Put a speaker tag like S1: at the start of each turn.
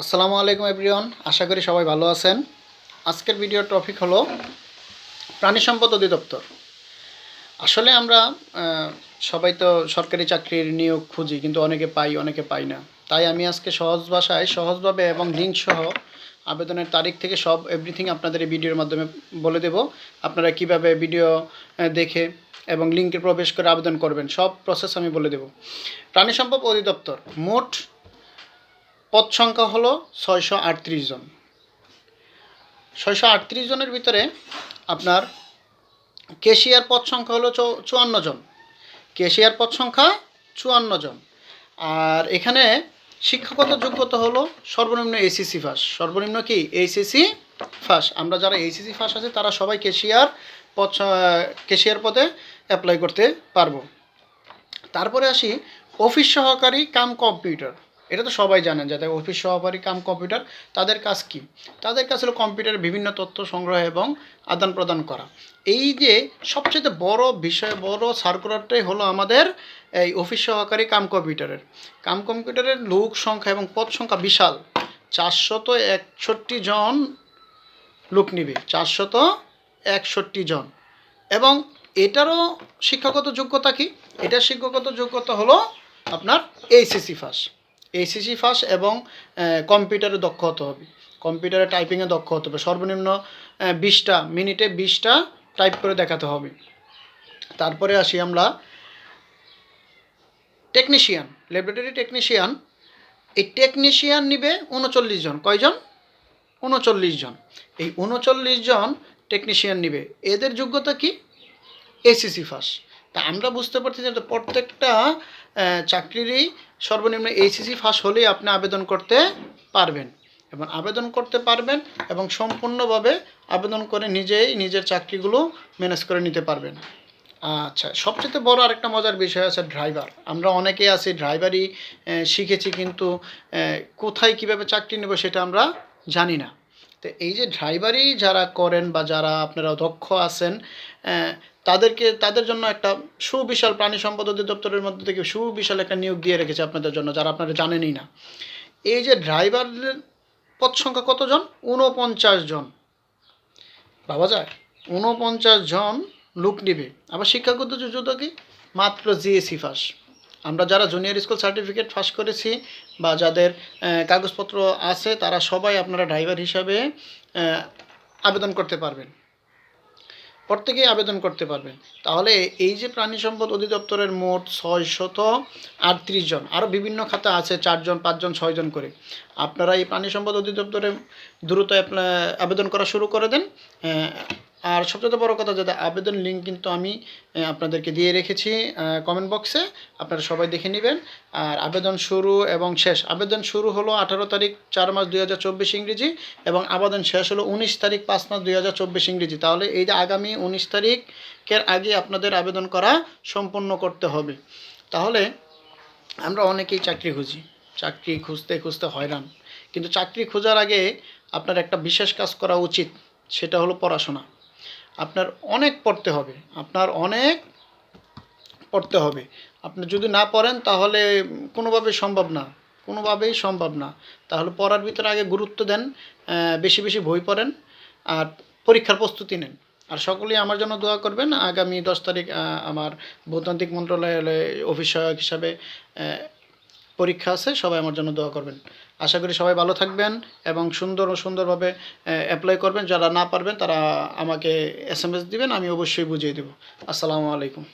S1: আসসালামু আলাইকুম এভরিওয়ান, আশা করি সবাই ভালো আছেন। আজকের ভিডিওর টপিক হলো প্রাণী সম্পদ অধিদপ্তর। আসলে আমরা সবাই তো সরকারি চাকরির নিয়োগ খুঁজি, কিন্তু অনেকে পাই অনেকে পাই না। তাই আমি আজকে সহজ ভাষায়, সহজভাবে এবং লিঙ্ক সহ আবেদনের তারিখ থেকে সব এভরিথিং আপনাদের এই ভিডিওর মাধ্যমে বলে দেব। আপনারা কীভাবে ভিডিও দেখে এবং লিঙ্কে প্রবেশ করে আবেদন করবেন, সব প্রসেস আমি বলে দেব। প্রাণী সম্পদ অধিদপ্তর, মোট পদ সংখ্যা হলো ছয়শো আটত্রিশ জন। ছয়শো আটত্রিশ জনের ভিতরে আপনার কেশিয়ার পদ সংখ্যা হলো চুয়ান্ন জন। কেশিয়ার পদ সংখ্যা চুয়ান্ন জন। আর এখানে শিক্ষাগত যোগ্যতা হলো সর্বনিম্ন এসিসি ফাস। সর্বনিম্ন কি? HSC pass. আমরা যারা এইচএসি ফাস আছে, তারা সবাই কেশিয়ার পদ কেশিয়ার পদে অ্যাপ্লাই করতে পারব। তারপরে আসি, অফিস সহকারী কাম কম্পিউটার। এটা তো সবাই জানেন যাদের অফিস সহকারী কাম কম্পিউটার তাদের কাজ কি? তাদের কাজ হলো কম্পিউটারের বিভিন্ন তথ্য সংগ্রহ এবং আদান প্রদান করা। এই যে সবচেয়ে বড় বিষয়, বড় সার্কুলারটাই হলো আমাদের এই অফিস সহকারী কাম কম্পিউটারের কাম কম্পিউটারের লোক সংখ্যা এবং পদ সংখ্যা বিশাল। চারশত একষট্টি জন লোক নিবে। চারশত একষট্টি জন। এবং এটারও শিক্ষাগত যোগ্যতা কি? এটার শিক্ষাগত যোগ্যতা হলো আপনার এইচএসসি ফাস এইচএসসি ফাস এবং কম্পিউটারে দক্ষ হতে হবে। কম্পিউটারে টাইপিংয়ে দক্ষ হতে হবে। সর্বনিম্ন বিশটা মিনিটে বিশটা টাইপ করে দেখাতে হবে। তারপরে আসি আমরা টেকনিশিয়ান ল্যাবরেটরি টেকনিশিয়ান এই টেকনিশিয়ান নিবে উনচল্লিশ জন। কয়জন? উনচল্লিশ জন। এই উনচল্লিশ জন টেকনিশিয়ান নিবে। এদের যোগ্যতা কি? এসিসি ফাস তা আমরা বুঝতে পারছি যে প্রত্যেকটা চাকরিরই সর্বনিম্ন এইচএসি ফাস হলেই আপনি আবেদন করতে পারবেন এবং আবেদন করতে পারবেন এবং সম্পূর্ণভাবে আবেদন করে নিজেই নিজের চাকরিগুলো ম্যানেজ করে নিতে পারবেন। আচ্ছা সবচেয়ে বড় আরেকটা মজার বিষয় আছে ড্রাইভার। আমরা অনেকেই আছি, ড্রাইভারই শিখেছি কিন্তু কোথায় কীভাবে চাকরি নেব সেটা আমরা জানি না। তো এই যে ড্রাইভারই যারা করেন বা যারা আপনারা দক্ষ আছেন তাদেরকে, তাদের জন্য একটা সুবিশাল প্রাণী সম্পদ অধিদপ্তরের মধ্যে থেকে সুবিশাল একটা নিয়োগ দিয়ে রেখেছে আপনাদের জন্য, যারা আপনারা জানেনই না। এই যে ড্রাইভারের পদ সংখ্যা কতজন? ঊনপঞ্চাশ জন। ভাবা যায়, ঊনপঞ্চাশ জন লোক নিবে। আবার শিক্ষাগত যোগ্যতা কি? মাত্র জিএসি ফাস আমরা যারা জুনিয়র স্কুল সার্টিফিকেট পাস করেছি বা যাদের কাগজপত্র আছে, তারা সবাই আপনারা ড্রাইভার হিসাবে আবেদন করতে পারবেন। প্রত্যেকেই আবেদন করতে পারবেন। তাহলে এই যে প্রাণী সম্পদ অধিদপ্তরের মোট ছয় শত আটত্রিশ জন আরও বিভিন্ন খাতা আছে, চারজন, পাঁচজন, ছয়জন করে। আপনারা এই প্রাণী সম্পদ অধিদপ্তরে দ্রুত আবেদন করা শুরু করে দেন। আর সবচেয়ে বড় কথা যেটা আবেদন লিঙ্ক কিন্তু আমি আপনাদেরকে দিয়ে রেখেছি কমেন্ট বক্সে আপনারা সবাই দেখে নেবেন। আর আবেদন শুরু এবং শেষ। আবেদন শুরু হলো আঠারো তারিখ চার মাস দুই হাজার চব্বিশ ইংরেজি এবং আবেদন শেষ হলো উনিশ তারিখ পাঁচ মাস দুই হাজার চব্বিশ ইংরেজি। তাহলে এই যে আগামী উনিশ তারিখের আগে আপনাদের আবেদন করা সম্পন্ন করতে হবে। তাহলে আমরা অনেকেই চাকরি খুঁজি। চাকরি খুঁজতে খুঁজতে হয়রান। কিন্তু চাকরি খোঁজার আগে আপনার একটা বিশেষ কাজ করা উচিত, সেটা হলো পড়াশোনা। আপনার অনেক পড়তে হবে। আপনার অনেক পড়তে হবে। আপনি যদি না পড়েন তাহলে কোনোভাবে সম্ভব না। কোনোভাবেই সম্ভব না। তাহলে পড়ার ভিতরে আগে গুরুত্ব দেন বেশি বেশি বই পড়েন আর পরীক্ষার প্রস্তুতি নেন। আর সকলেই আমার জন্য দোয়া করবেন, আগামী দশ তারিখ আমার ভূতান্ত্রিক মন্ত্রণালয়ে অফিস সহায়ক হিসাবে পরীক্ষা আছে, সবাই আমার জন্য দোয়া করবেন। আশা করি সবাই ভালো থাকবেন এবং সুন্দর ও সুন্দরভাবে অ্যাপ্লাই করবেন। যারা না পারবেন, তারা আমাকে এস এম এস দিবেন, আমি অবশ্যই বুঝিয়ে দেবো। আসসালামু আলাইকুম।